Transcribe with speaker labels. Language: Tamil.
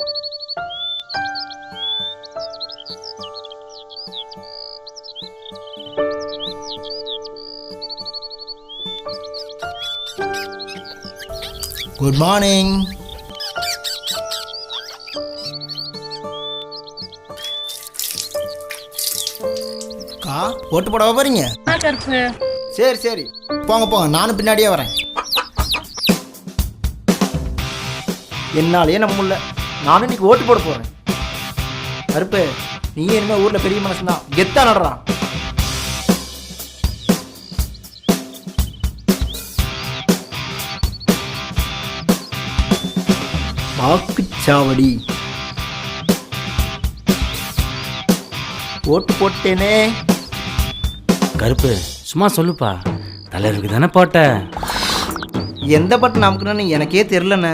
Speaker 1: குட் மார்னிங் கா ஓட்டு போடவா போறீங்க? சரி சரி. போங்க போங்க. நானும் பின்னாடியே வரேன். என்னாலேயே நம்ம இல்லை நானும் இன்னைக்கு ஓட்டு போட போறேன். கருப்பு நீ இனிமே ஊர்ல பெரிய மனசு தான் கெத்தா நடுறான் வாக்குச்சாவடி. ஓட்டு போட்டேனே.
Speaker 2: கருப்பு சும்மா சொல்லுப்பா. தலைவருக்கு தானே போட்ட.
Speaker 1: எந்த பட்டன் அமுக்கணும்னு எனக்கே தெரிலண்ணே